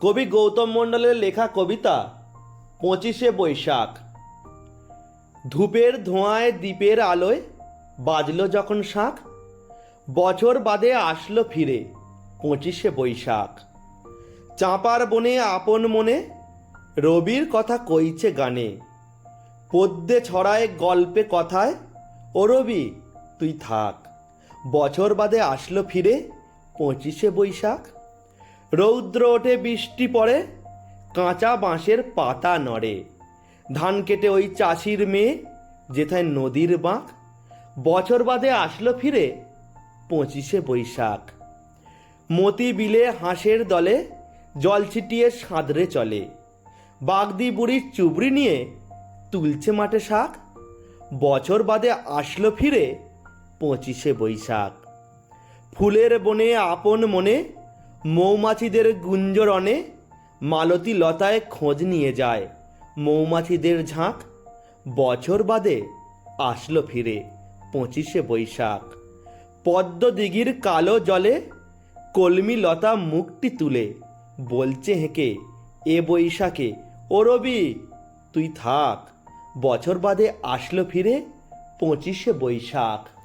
কবি গৌতম মণ্ডলের লেখা কবিতা, পঁচিশে বৈশাখ। ধূপের ধোঁয়ায় দ্বীপের আলোয় বাজল যখন শাঁখ, বছর বাদে আসলো ফিরে পঁচিশে বৈশাখ। চাঁপার বনে আপন মনে রবির কথা কইছে গানে। পদ্যে ছড়ায় গল্পে কথায়, ও রবি, তুই থাক। বছর বাদে আসলো ফিরে পঁচিশে বৈশাখ। রৌদ্র ওঠে, বৃষ্টি পড়ে, কাঁচা বাঁশের পাতা নড়ে। ধান কেটে ওই চাষির মেয়ে, যেথায় নদীর বাঁক, বছর বাদে আসলো ফিরে পঁচিশে বৈশাখ। মতি বিলে হাঁসের দলে, জল ছিটিয়ে সাঁদরে চলে। বাগদি বুড়ির চুবড়ি নিয়ে তুলছে মাঠে শাক। বছর বাদে আসলো ফিরে পঁচিশে বৈশাখ। ফুলের বনে আপন মনে মৌমাছিদের গুঞ্জরণে মালতী লতায় খোঁজ নিয়ে যায়। মৌমাছিদের ঝাঁক বছর বাদে আসলো ফিরে পঁচিশে বৈশাখ। পদ্ম দিঘির কালো জলে কলমি লতা মুখটি তুলে বলছে হেঁকে, এ বৈশাখে ও রবি, তুই থাক। বছর বাদে আসলো ফিরে পঁচিশে বৈশাখ।